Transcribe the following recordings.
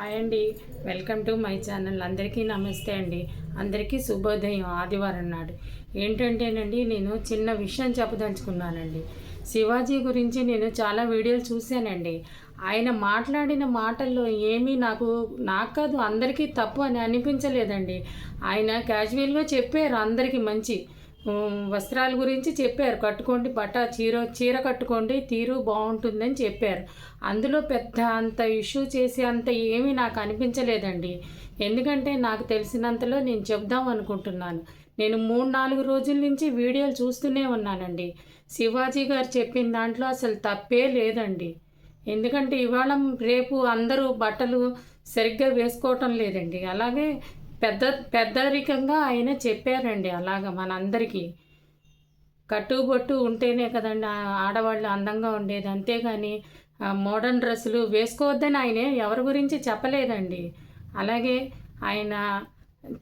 Hi అండి. Welcome to my channel. అందరికీ నమస్తే అండి. అందరికీ శుభోదయం ఆదివారం నాడు. ఏంటంటేనండి నేను చిన్న విషయం చెప్పదలుచుకున్నానండి. శివాజీ గురించి నేను చాలా వీడియోలు చూశానండి. ఆయన మాట్లాడిన మాటల్లో ఏమీ నాకు నాకు కాదు అందరికీ తప్పు అని అనిపించలేదండి. ఆయన క్యాజువల్గా చెప్పారు అందరికీ మంచి. వస్త్రాల గురించి చెప్పారు. కట్టుకోండి బట్ట చీర చీర కట్టుకోండి తీరు బాగుంటుందని చెప్పారు. అందులో పెద్ద అంత ఇష్యూ చేసే అంత ఏమీ నాకు అనిపించలేదండి. ఎందుకంటే నాకు తెలిసినంతలో నేను చెప్దాం అనుకుంటున్నాను. నేను మూడు నాలుగు రోజుల నుంచి వీడియోలు చూస్తూనే ఉన్నానండి. శివాజీ గారు చెప్పిన దాంట్లో అసలు తప్పే లేదండి. ఎందుకంటే ఇవాళ రేపు అందరూ బట్టలు సరిగ్గా వేసుకోవటం లేదండి. అలాగే పెద్ద పెద్దరికంగా ఆయన చెప్పారండి అలాగ మనందరికీ. కట్టుబొట్టు ఉంటేనే కదండి ఆ- ఆడవాళ్ళు అందంగా ఉండేది. అంతేగాని మోడర్న్ డ్రెస్సులు వేసుకోవద్దని ఆయన ఎవరి గురించి చెప్పలేదండి. అలాగే ఆయన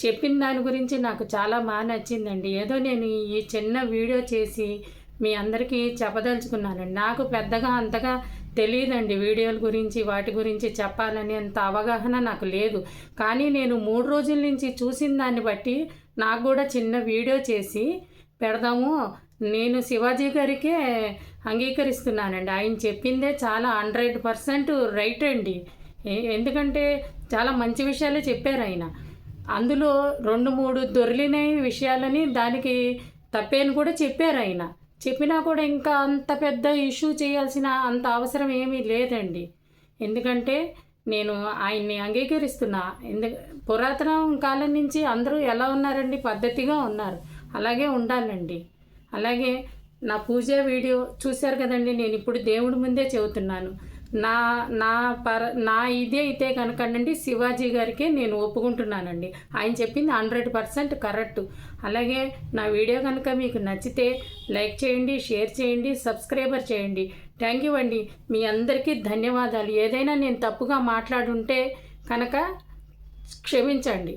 చెప్పిన దాని గురించి నాకు చాలా బాగా నచ్చిందండి. ఏదో నేను ఈ చిన్న వీడియో చేసి మీ అందరికీ చెప్పదలుచుకున్నానండి. నాకు పెద్దగా అంతగా తెలియదండి వీడియోల గురించి వాటి గురించి చెప్పాలని అంత అవగాహన నాకు లేదు. కానీ నేను మూడు రోజుల నుంచి చూసిన దాన్ని బట్టి నాకు కూడా చిన్న వీడియో చేసి పెడదాము. నేను శివాజీ గారికే అంగీకరిస్తున్నానండి. ఆయన చెప్పిందే చాలా హండ్రెడ్ పర్సెంట్ రైట్ అండి. ఎందుకంటే చాలా మంచి విషయాలే చెప్పారు ఆయన. అందులో రెండు మూడు దొరిలిన విషయాలని దానికి తప్పేని కూడా చెప్పారు ఆయన. చెప్పినా కూడా ఇంకా అంత పెద్ద ఇష్యూ చేయాల్సిన అంత అవసరం ఏమీ లేదండి. ఎందుకంటే నేను ఆయన్ని అంగీకరిస్తున్నా. ఎందు పురాతన కాలం నుంచి అందరూ ఎలా ఉన్నారండి? పద్ధతిగా ఉన్నారు. అలాగే ఉండాలండి. అలాగే నా పూజ వీడియో చూశారు కదండి. నేను ఇప్పుడు దేవుడి ముందే చెబుతున్నాను. నా నా పర నా ఇదే అయితే కనుకనండి శివాజీ గారికి నేను ఒప్పుకుంటున్నానండి. ఆయన చెప్పింది హండ్రెడ్ పర్సెంట్ కరెక్ట్. అలాగే నా వీడియో కనుక మీకు నచ్చితే లైక్ చేయండి షేర్ చేయండి సబ్స్క్రైబర్ చేయండి. థ్యాంక్ యూ అండి. మీ అందరికీ ధన్యవాదాలు. ఏదైనా నేను తప్పుగా మాట్లాడుంటే కనుక క్షమించండి.